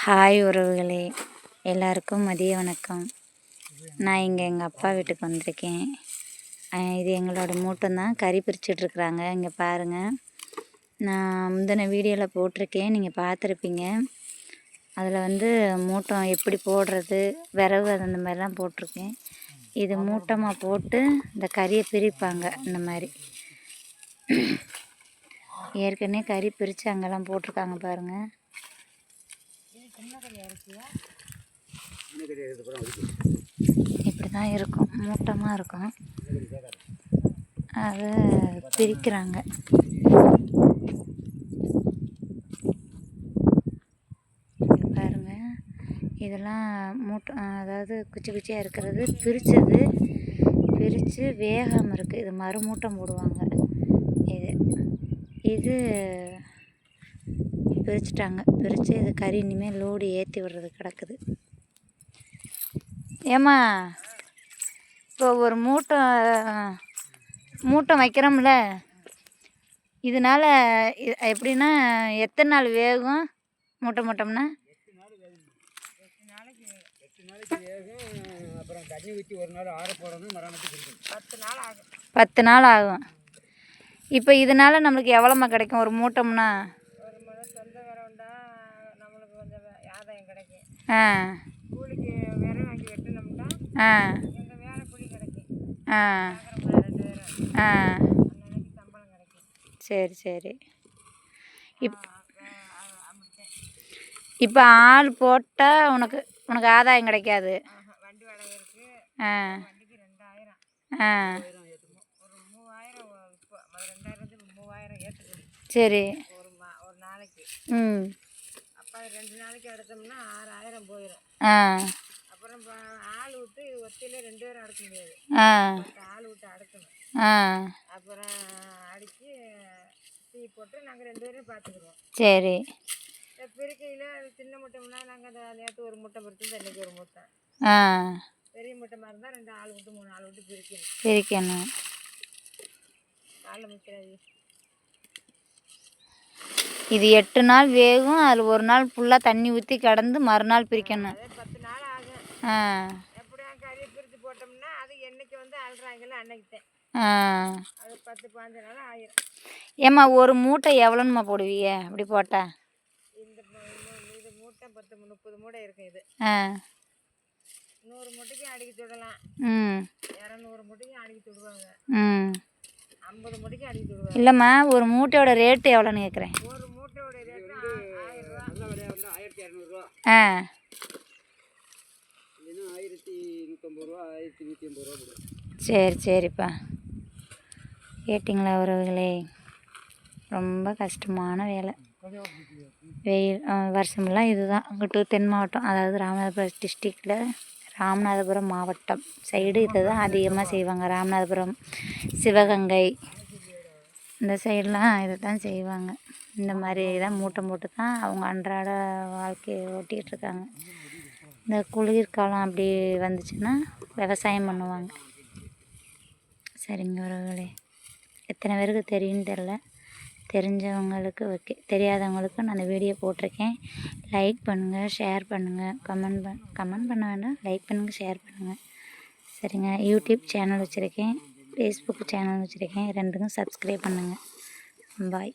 Hi உறவுகளே எல்லாருக்கும் மதிய வணக்கம். நான் இங்கே எங்கள் அப்பா வீட்டுக்கு வந்திருக்கேன். இது எங்களோட மூட்டம்தான். கறி பிரிச்சிட்ருக்குறாங்க இங்கே பாருங்கள் நான் முந்தின வீடியோவில் போட்டிருக்கேன். நீங்கள் பார்த்துருப்பீங்க அதில் வந்து மூட்டம் எப்படி போடுறது விறகு அது அந்த மாதிரிலாம் போட்டிருக்கேன். இது மூட்டமாக போட்டு இந்த கறியை பிரிப்பாங்க இந்த மாதிரி. ஏற்கனவே கறி பிரித்து அங்கெல்லாம் போட்டிருக்காங்க பாருங்கள் இப்படி தான் இருக்கும். மூட்டமாக இருக்கும். அதை பிரிக்கிறாங்க. பாருங்கள் இதெல்லாம் மூட்டை அதாவது குச்சி குச்சியாக இருக்கிறது. பிரித்தது பிரித்து வேகாமல் இருக்குது இது மறு மூட்டம் போடுவாங்க. இது இது பிரிச்சுட்டாங்க. பிரித்து இது கறி இனிமேல் லோடு ஏற்றி விடுறது கிடக்குது. ஏம்மா இப்போ ஒரு மூட்டை மூட்டை வைக்கிறோம்ல. இதனால் எப்படின்னா எத்தனை நாள் வேகும் மூட்டை மூட்டோம்னா? பத்து நாள் ஆகும் பத்து நாள் ஆகும். இப்போ இதனால் நம்மளுக்கு எவ்வளோம்மா கிடைக்கும் ஒரு மூட்டம்னா? நம்மளுக்கு கொஞ்சம் ஆதாயம் கிடைக்கும் கூலிக்கு விரை வாங்கி வெட்டினோம்னா எங்கள் வேலை கூலி கிடைக்கும் ரெண்டு பேரும் சம்பளம் கிடைக்கும் சரி சரி. இப் இப்போ ஆள் போட்டால் உனக்கு உனக்கு ஆதாயம் கிடைக்காது. வண்டி வாடகை வண்டிக்கு ரெண்டாயிரம். ஒரு மூவாயிரம் ரெண்டாயிரத்துக்கு மூவாயிரம் ஏற்றுக்கணும் சரி ஒரு மா ஒரு நாளைக்கு ம் அப்போ ரெண்டு நாளைக்கு எடுத்தோம்னா ஆறாயிரம் போயிடும் அப்புறம் ஆள் விட்டு ஒத்தையில ரெண்டு பேரும் அடுக்க முடியாது. ஆள் விட்டு அடுக்கணும். அப்புறம் அடித்து டீ போட்டு நாங்கள் ரெண்டு பேரும் பார்த்துக்குருவோம் சரி. பிரிக்கையில் சின்ன முட்டைம்னா நாங்கள் அந்த நேற்று ஒரு முட்டை பொறுத்து இன்றைக்கி ஒரு முட்டை. பெரிய முட்டைமாக இருந்தால் ரெண்டு ஆள் விட்டு மூணு ஆள் விட்டு பிரிக்கணும். பிரிக்கணும். காலைல முக்கிறாது இது எட்டு நாள் வேகும் அதில் ஒரு நாள் ஃபுல்லாக தண்ணி ஊற்றி கடந்து மறுநாள் பிரிக்கணும். ஆ. ஏம்மா ஒரு மூட்டை எவ்வளோன்னுமா போடுவீங்க? அப்படி போட்டா? இது மூட்டை பத்து முப்பது மூட்டை இருக்கும் இது. ஆ. நூறு மூட்டைக்கு அடிக்க சுடலாம். ம். இரநூறு மூட்டைக்கு அடிக்க சுடுவாங்க. ம். ஐம்பது மூட்டைக்கு இல்லைம்மா ஒரு மூட்டையோட ரேட்டு எவ்வளோன்னு கேட்குறேன். ஒரு மூட்டையோட ரேட்டு ஆயிரத்தி இரநூறுவா ஆ. இல்லைன்னா ஆயிரத்தி நூற்றம்பது ரூபா ஆயிரத்தி நூற்றி ஐம்பது ரூபா போடுவோம் சரி சரிப்பா. கேட்டிங்களா உறவுகளே? ரொம்ப கஷ்டமான வேலை. வெயில் வருஷமெல்லாம் இதுதான். அங்கிட்டு தென் மாவட்டம் அதாவது ராமநாதபுரம் டிஸ்ட்ரிக்டில் ராமநாதபுரம் மாவட்டம். சைடு இதை தான் அதிகமாக செய்வாங்க. ராமநாதபுரம் சிவகங்கை இந்த சைடெலாம் இதை தான் செய்வாங்க. இந்த மாதிரி தான் மூட்டை மூட்டை தான் அவங்க அன்றாட வாழ்க்கையை ஓட்டிகிட்ருக்காங்க இந்த குளிர்காலம் அப்படி வந்துச்சுன்னா விவசாயம் பண்ணுவாங்க. சரிங்க உறவுகளே. எத்தனை பேருக்கு தெரியும்னு தெரில. தெரிஞ்சவங்களுக்கு ஓகே தெரியாதவங்களுக்கு நான் அந்த வீடியோ போட்டிருக்கேன். லைக் பண்ணுங்கள் ஷேர் பண்ணுங்கள் கமெண்ட் பண் கமெண்ட் பண்ண வேண்டாம். லைக் பண்ணுங்கள் ஷேர் பண்ணுங்கள் சரிங்க. யூடியூப் சேனல் வச்சுருக்கேன். ஃபேஸ்புக் சேனல் வச்சுருக்கேன். ரெண்டுக்கும் சப்ஸ்கிரைப் பண்ணுங்கள் பாய்